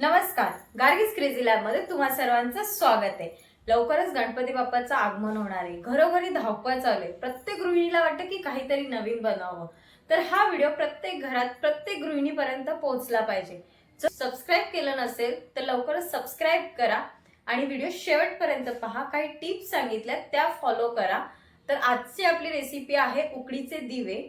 नमस्कार गार्गीस क्रेझी लॅबमध्ये तुम्हा सर्वांचं स्वागत आहे. लवकरच गणपती बाप्पाचं आगमन होणार आहे. घरोघरी धावपळ चालू आहे. प्रत्येक गृहिणीला वाटतं की काहीतरी नवीन बनावं. तर हा व्हिडिओ प्रत्येक घरात प्रत्येक गृहिणीपर्यंत पोहोचला पाहिजे. जर सबस्क्राईब केलं नसेल तर लवकरच सबस्क्राईब करा आणि व्हिडिओ शेवटपर्यंत पहा. काही टिप्स सांगितल्या त्या फॉलो करा. तर आजची आपली रेसिपी आहे उकडीचे दिवे.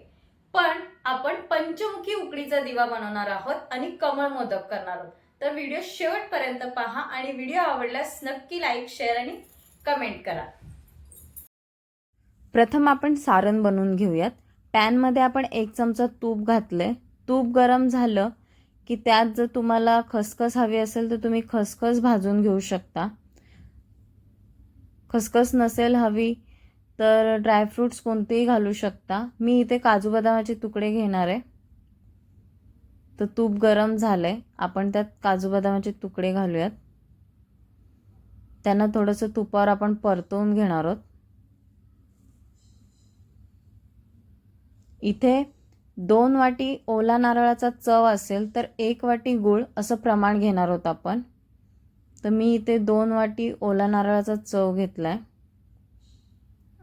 पण आपण पंचमुखी उकडीचा दिवा बनवणार आहोत आणि कमळ मोदक करणार आहोत. तर व्हिडिओ शेवटपर्यंत पहा आणि व्हिडिओ आवडल्यास नक्की लाईक शेअर आणि कमेंट करा. प्रथम आपण सारण बनवून घेऊयात. पॅनमध्ये आपण एक चमचा तूप घातले तूप गरम झालं की त्यात जर तुम्हाला खसखस हवी असेल तर तुम्ही खसखस भाजून घेऊ शकता. खसखस नसेल हवी तर ड्रायफ्रूट्स कोणतेही घालू शकता. मी इथे काजू बदामाचे तुकडे घेणार आहे. तर तूप गरम झालं आहे आपण त्यात काजू बदामाचे तुकडे घालूयात. त्यांना थोडंसं तुपावर आपण परतवून घेणार आहोत. इथे दोन वाटी ओला नारळाचा चव असेल तर एक वाटी गूळ असं प्रमाण घेणार आहोत आपण. तर मी इथे दोन वाटी ओला नारळाचा चव घेतला आहे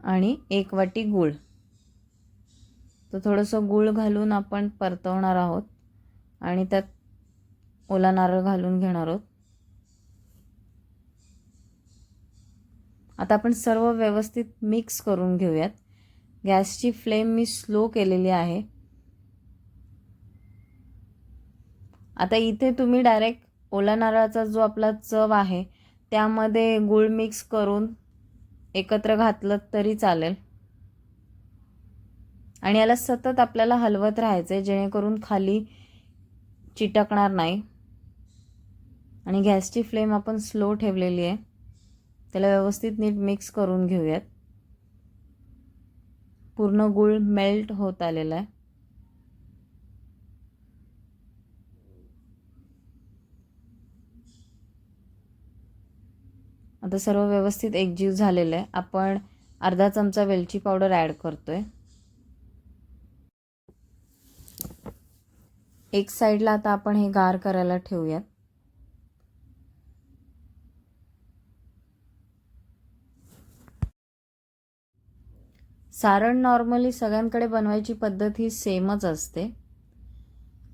आणि एक वाटी गूळ. तर थोडंसं गूळ घालून आपण परतवणार आहोत. आणि त्यात ओला नारळ घालून घेणार आहोत. आता आपण सर्व व्यवस्थित मिक्स करून घेऊयात. गॅसची फ्लेम मी स्लो केलेली आहे. आता इथे तुम्ही डायरेक्ट ओला नारळाचा जो आपला चव आहे त्यामध्ये गूळ मिक्स करून एकत्र घातलं तरी चालेल. आणि याला सतत आपल्याला हलवत राहायचं आहे जेणेकरून खाली चिटकणार नाही. आणि गॅसची फ्लेम आपण स्लो ठेवलेली आहे. त्याला व्यवस्थित नीट मिक्स करून घेऊयात. पूर्ण गूळ मेल्ट होत आलेला आहे. आता सर्व व्यवस्थित एकजीव झालेलं आहे. आपण अर्धा चमचा वेलची पावडर ॲड करतो आहे एक साईडला आता आपण हे गार करायला ठेवूयात. सारण नॉर्मली सगळ्यांकडे बनवायची पद्धत ही सेमच असते.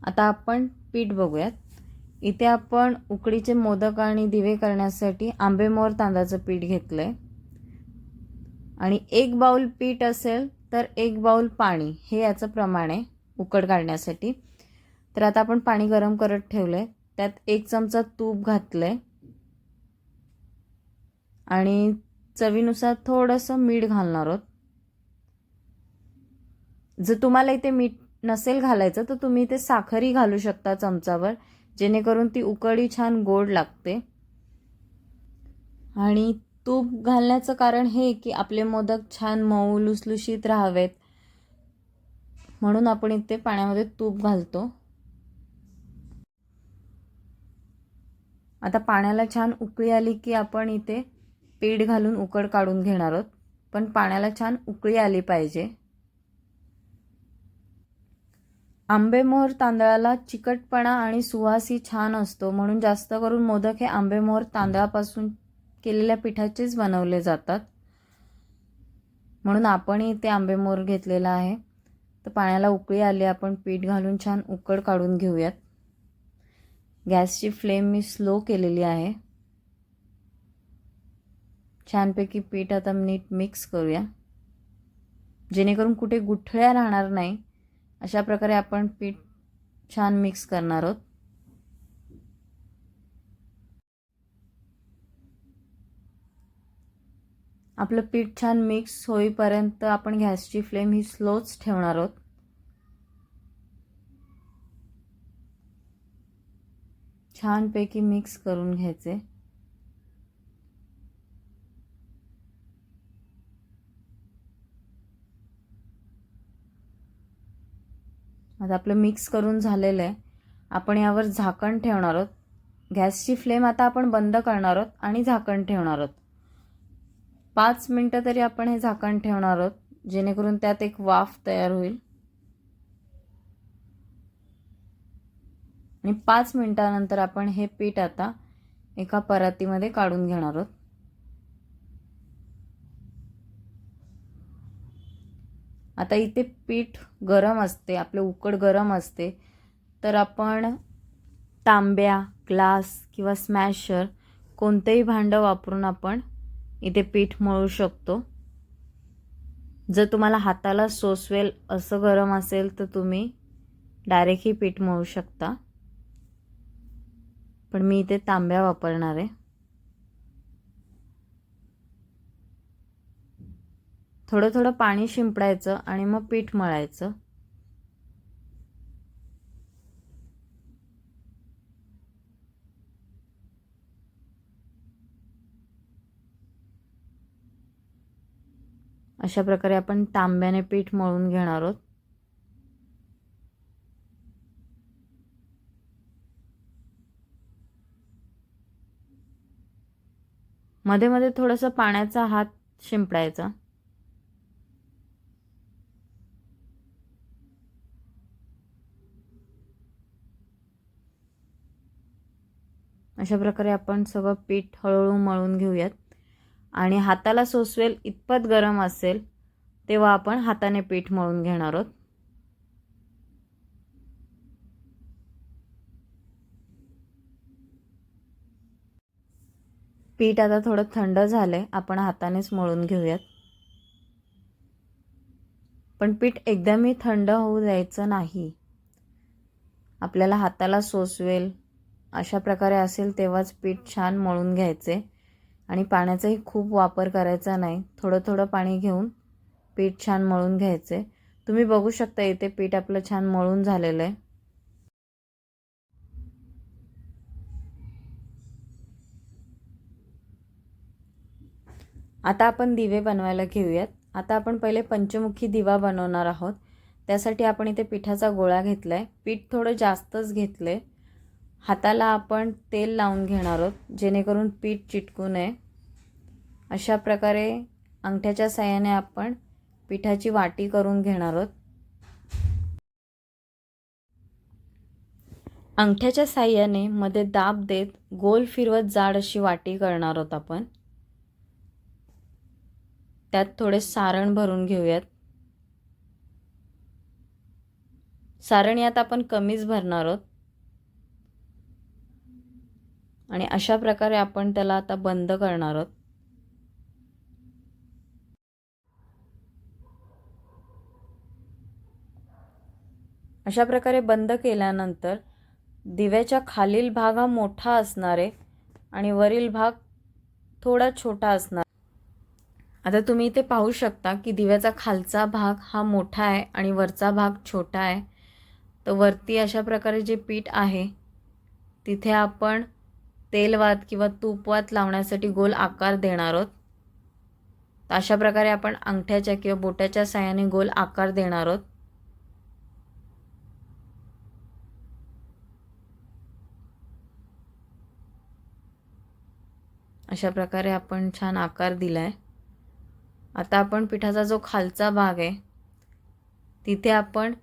आता आपण पीठ बघूयात. इथे आपण उकडीचे मोदक आणि दिवे करण्यासाठी आंबेमोर तांदळाचं पीठ घेतलं आहे आणि एक बाऊल पीठ असेल तर एक बाऊल पाणी हे याचं प्रमाण आहे उकड काढण्यासाठी. तर आता आपण पाणी गरम करत ठेवलं आहे त्यात एक चमचा तूप घातलं आहे आणि चवीनुसार थोडंसं मीठ घालणार आहोत. जर तुम्हाला इथे मीठ नसेल घालायचं तर तुम्ही इथे साखरही घालू शकता चमचावर जेणेकरून ती उकडी छान गोड लागते. आणि तूप घालण्याचं कारण हे की आपले मोदक छान मऊ लुसलुशीत राहावेत. म्हणून आपण इथे पाण्यामध्ये तूप घालतो. आता पाण्याला छान उकळी आली की आपण इथे पीठ घालून उकड काढून घेणार आहोत. पण पाण्याला छान उकळी आली पाहिजे. आंबेमोहर तांदळाला चिकटपणा आणि सुवासही छान असतो. म्हणून जास्त करून मोदक हे आंबेमोहर तांदळापासून केलेल्या पिठाचेच बनवले जातात. म्हणून आपणही इथे आंबेमोहर घेतलेला आहे. तर पाण्याला उकळी आली आपण पीठ घालून छान उकड काढून घेऊयात. गॅसची फ्लेम मी स्लो केलेली आहे. छानपैकी पीठ आता नीट मिक्स करूया. जेणेकरून कुठे गुठळ्या राहणार नाही अशा प्रकारे आपण पीठ छान मिक्स करणार आहोत. आपलं पीठ छान मिक्स होईपर्यंत आपण गॅसची फ्लेम ही स्लोच ठेवणार आहोत. छानपैकी मिक्स करून घ्यायचे. आता आपलं मिक्स करून झालेलं आहे. आपण यावर झाकण ठेवणार आहोत. गॅसची फ्लेम आता आपण बंद करणार आहोत आणि झाकण ठेवणार आहोत. पाच मिनटं तरी आपण हे झाकण ठेवणार आहोत जेणेकरून त्यात एक वाफ तयार होईल. आणि पाच मिनटानंतर आपण हे पीठ आता एका परातीमध्ये काढून घेणार आहोत. आता इथे पीठ गरम असते आपले उकड गरम असते तर आपण तांब्या ग्लास किंवा स्मॅशर कोणतंही भांडं वापरून आपण इथे पीठ मळू शकतो. जर तुम्हाला हाताला सोसवेल असं गरम असेल तर तुम्ही डायरेक्टही पीठ मळू शकता. पण मी इथे तांब्या वापरणार आहे. थोडं थोडं पाणी शिंपडायचं आणि मग पीठ मळायचं. अशा प्रकारे आपण तांब्याने पीठ मळून घेणार आहोत. मध्ये मध्ये थोडंसं पाण्याचा हात शिंपडायचा. अशा प्रकारे आपण सगळं पीठ हळूहळू मळून घेऊयात. आणि हाताला सोसवेल इतपत गरम असेल तेव्हा आपण हाताने पीठ मळून घेणार आहोत. पीठ आता थोडं थंड झालं आहे आपण हातानेच मळून घेऊयात. पण पीठ एकदमही थंड होऊ द्यायचं नाही. आपल्याला हाताला सोसवेल अशा प्रकारे असेल तेव्हाच पीठ छान मळून घ्यायचे. आणि पाण्याचाही खूप वापर करायचा नाही. थोडं थोडं पाणी घेऊन पीठ छान मळून घ्यायचे. तुम्ही बघू शकता इथे पीठ आपलं छान मळून झालेलं आहे. आता आपण दिवे बनवायला घेऊयात. आता आपण पहिले पंचमुखी दिवा बनवणार आहोत. त्यासाठी आपण इथे पिठाचा गोळा घेतला आहे पीठ थोडं जास्तच घेतलं आहे हाताला आपण तेल लावून घेणार आहोत जेणेकरून पीठ चिटकू नये. अशा प्रकारे अंगठ्याच्या साह्याने आपण पिठाची वाटी करून घेणार आहोत. अंगठ्याच्या साह्याने मध्ये दाब देत गोल फिरवत जाड अशी वाटी करणार आहोत आपण. त्यात थोडे सारण भरून घेऊयात. सारण यात आपण कमीच भरणार आहोत. आणि अशा प्रकारे आपण त्याला आता बंद करणार आहोत. अशा प्रकारे बंद केल्यानंतर दिव्याच्या खालील भाग हा मोठा असणार आहे आणि वरील भाग थोडा छोटा असणार. आता तुम्ही इथे पाहू शकता की दिव्याचा खालचा भाग हा मोठा आहे आणि वरचा भाग छोटा आहे. तर वरती अशा प्रकारे जे पीठ आहे तिथे आपण तेलवात किंवा तूपवात लावण्यासाठी गोल आकार देणार आहोत. तर अशा प्रकारे आपण अंगठ्याच्या किंवा बोटाच्या साह्याने गोल आकार देणार आहोत. अशा प्रकारे आपण छान आकार दिला आहे आता आपण पिठाचा जो खालचा भाग आहे तिथे आपण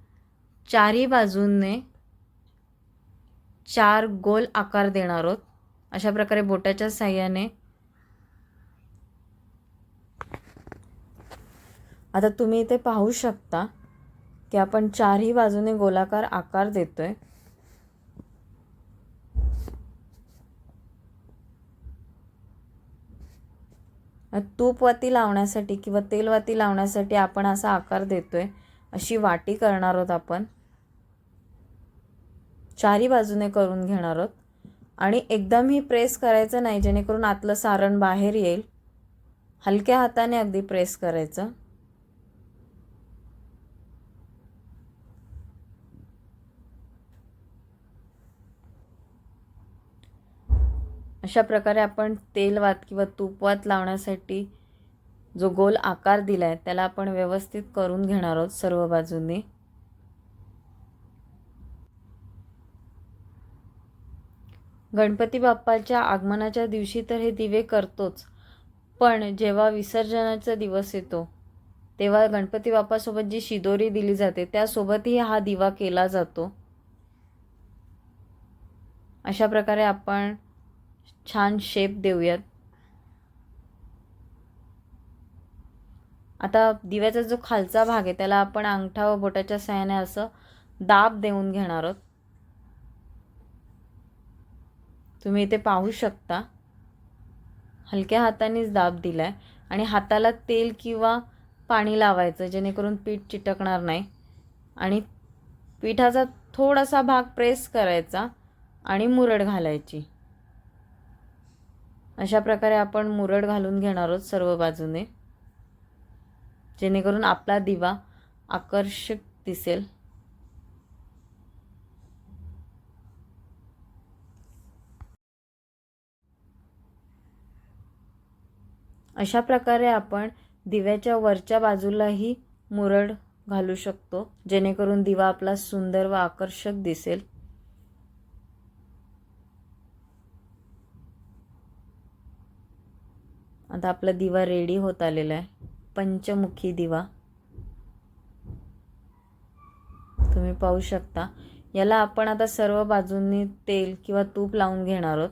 चारही बाजूंने चार गोल आकार देणार आहोत. अशा प्रकारे बोटाच्या साह्याने. आता तुम्ही इथे पाहू शकता की आपण चारही बाजूने गोलाकार आकार देतो आहे तूपवाती लावण्यासाठी किंवा तेलवाती लावण्यासाठी आपण असा आकार देतोय. अशी वाटी करणार आहोत आपण. चारी बाजूने करून घेणार आहोत. आणि एकदम ही प्रेस करायचं नाही जेणेकरून आतलं सारण बाहेर येईल. हलक्या हाताने अगदी प्रेस करायचं. अशा प्रकारे आपण तेलवात किंवा तूपवात लावण्यासाठी जो गोल आकार दिला आहे त्याला आपण व्यवस्थित करून घेणार आहोत सर्व बाजूंनी. गणपती बाप्पाच्या आगमनाच्या दिवशी तर हे दिवे करतोच पण जेव्हा विसर्जनाचा दिवस येतो तेव्हा गणपती बाप्पासोबत जी शिदोरी दिली जाते त्यासोबतही हा दिवा केला जातो. अशा प्रकारे आपण छान शेप देऊयात. आता दिव्याचा जो खालचा भाग आहे त्याला आपण अंगठा व बोटाच्या सहाय्याने असं दाब देऊन घेणार आहोत. तुम्ही इथे पाहू शकता. हलक्या हातानेच दाब दिलाय आणि हाताला तेल किंवा पाणी लावायचं जेणेकरून पीठ चिटकणार नाही. आणि पिठाचा थोडासा भाग प्रेस करायचा आणि मुरड घालायची. अशा प्रकारे आपण मुरड घालून घेणार आहोत सर्व बाजूने. जेणेकरून आपला दिवा आकर्षक दिसेल. अशा प्रकारे आपण दिव्याच्या वरच्या बाजूलाही मुरड घालू शकतो जेणेकरून दिवा आपला सुंदर व आकर्षक दिसेल. आता आपला दिवा रेडी होत आलेला आहे. पंचमुखी दिवा. तुम्ही पाहू शकता. याला आपण आता सर्व बाजूंनी तेल किंवा तूप लावून घेणार आहोत.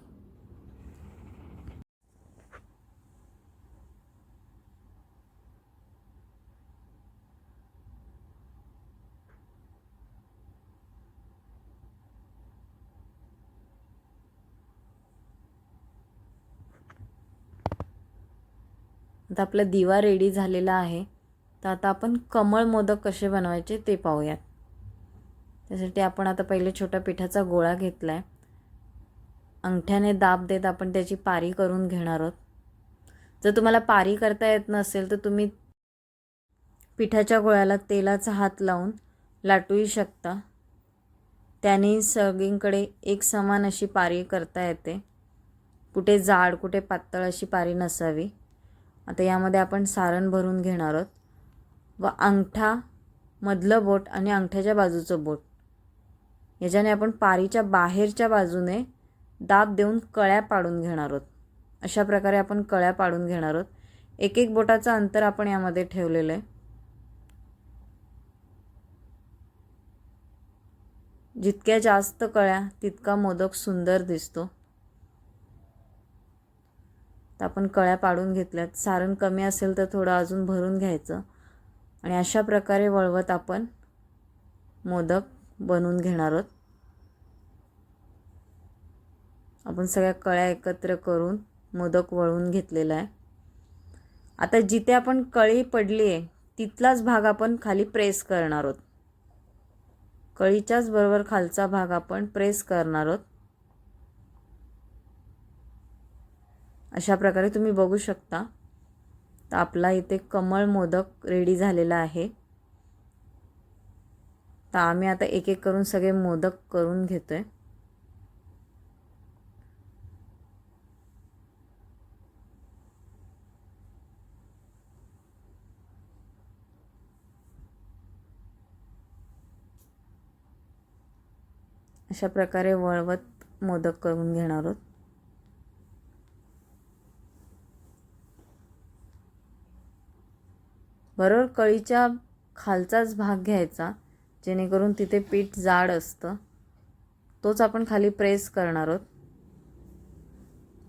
आता आपला दिवा रेडी झालेला आहे. तर आता आपण कमळ मोदक कसे बनवायचे ते पाहूयात. त्यासाठी आपण आता पहिले छोट्या पिठाचा गोळा घेतला आहे अंगठ्याने दाब देत आपण त्याची पारी करून घेणार आहोत. जर तुम्हाला पारी करता येत नसेल तर तुम्ही पिठाच्या गोळ्याला तेलाचा हात लावून लाटूही शकता. त्याने सगळीकडे एक समान अशी पारी करता येते. कुठे जाड कुठे पातळ अशी पारी नसावी. आता यामध्ये आपण सारण भरून घेणार आहोत. व अंगठा मधलं बोट आणि अंगठ्याच्या बाजूचं बोट. याच्याने आपण पारीच्या बाहेरच्या बाजूने दाब देऊन कळ्या पाडून घेणार आहोत. अशा प्रकारे आपण कळ्या पाडून घेणार आहोत. एक एक बोटाचं अंतर आपण यामध्ये ठेवलेलं आहे. जितक्या जास्त कळ्या तितका मोदक सुंदर दिसतो. तर आपण कळ्या पाडून घेतल्यात. सारण कमी असेल तर थोडं अजून भरून घ्यायचं. आणि अशा प्रकारे वळवत आपण मोदक बनवून घेणार आहोत. आपण सगळ्या कळ्या एकत्र करून मोदक वळवून घेतलेला आहे. आता जिथे आपण कळी पडली आहे तिथलाच भाग आपण खाली प्रेस करणार आहोत. कळीच्याच बरोबर खालचा भाग आपण प्रेस करणार आहोत. अशा प्रकारे तुम्ही बघू शकता. तर आपला इथे कमळ मोदक रेडी झालेला आहे. तर आम्ही आता एक एक करून सगळे मोदक करून घेतो आहे अशा प्रकारे वळवत मोदक करून घेणार आहोत. बरोबर कळीच्या खालचाच भाग घ्यायचा जेणेकरून तिथे पीठ जाड असतं. तोच आपण खाली प्रेस करणार आहोत.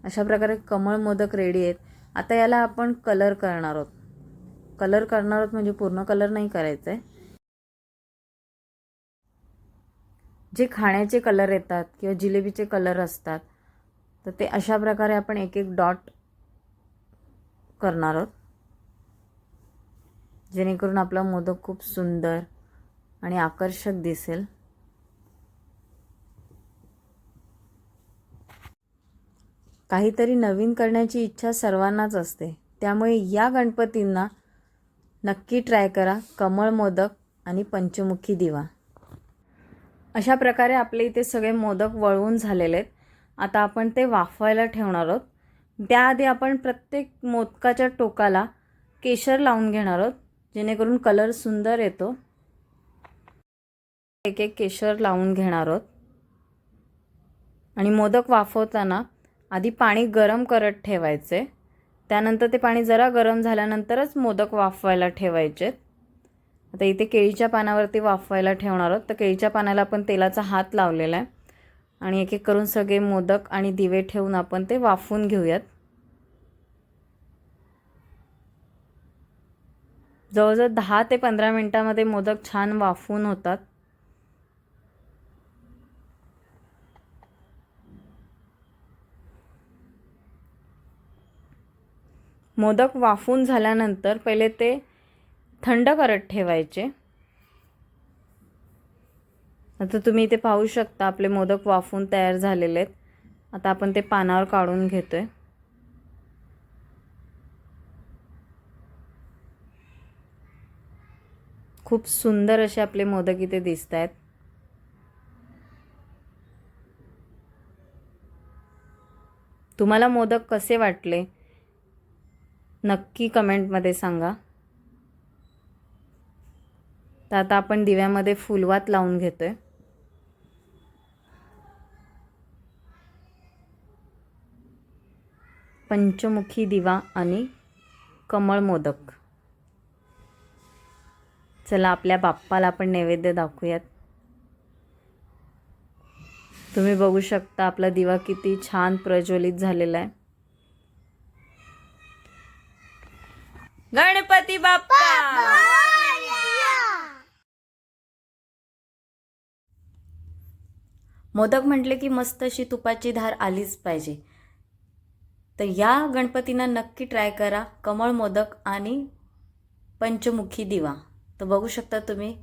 अशा प्रकारे कमळ मोदक रेडी आहेत. आता याला आपण कलर करणार आहोत. कलर करणार आहोत म्हणजे पूर्ण कलर नाही करायचं आहे जे खाण्याचे कलर येतात किंवा जिलेबीचे कलर असतात तर ते अशा प्रकारे आपण एक एक डॉट करणार आहोत. जेणेकरून आपला मोदक खूप सुंदर आणि आकर्षक दिसेल. काहीतरी नवीन करण्याची इच्छा सर्वांनाच असते. त्यामुळे या गणपतींना नक्की ट्राय करा. कमळ मोदक आणि पंचमुखी दिवा. अशा प्रकारे आपले इथे सगळे मोदक वळवून झालेले आहेत. आता आपण ते वाफवायला ठेवणार आहोत. त्याआधी आपण प्रत्येक मोदकाच्या टोकाला केशर लावून घेणार आहोत. जेणेकरून कलर सुंदर येतो. एक एक केशर लावून घेणार आहोत. आणि मोदक वाफवताना आधी पाणी गरम करत ठेवायचे. त्यानंतर ते पाणी जरा गरम झाल्यानंतरच मोदक वाफवायला ठेवायचे. आता इथे केळीच्या पानावरती वाफवायला ठेवणार आहोत. तर केळीच्या पानाला आपण तेलाचा हात लावलेला आहे. आणि एक एक करून सगळे मोदक आणि दिवे ठेवून आपण ते वाफवून घेऊयात. जवळजवळ दहा ते पंधरा मिनटामध्ये मोदक छान वाफून होतात. मोदक वाफून झाल्यानंतर पहिले ते थंड करत ठेवायचे. आता तुम्ही इथे पाहू शकता आपले मोदक वाफून तयार झालेले आहेत. आता आपण ते पानावर काढून घेतो आहे खूप सुंदर असे आपले मोदक इथे दिसत आहेत तुम्हाला मोदक कसे वाटले? नक्की कमेंटमध्ये सांगा. तर आता आपण दिव्यामध्ये फुलवात लावून घेतो आहे पंचमुखी दिवा आणि कमळ मोदक. चला आपल्या बाप्पाला आपण नैवेद्य दाखवूयात. तुम्ही बघू शकता आपला दिवा किती छान प्रज्वलित झालेला आहे. गणपती बाप्पा! मोदक म्हटले की मस्त अशी तुपाची धार आलीच पाहिजे. तर या गणपतींना नक्की ट्राय करा कमळ मोदक आणि पंचमुखी दिवा. तर बघू शकता तुम्ही.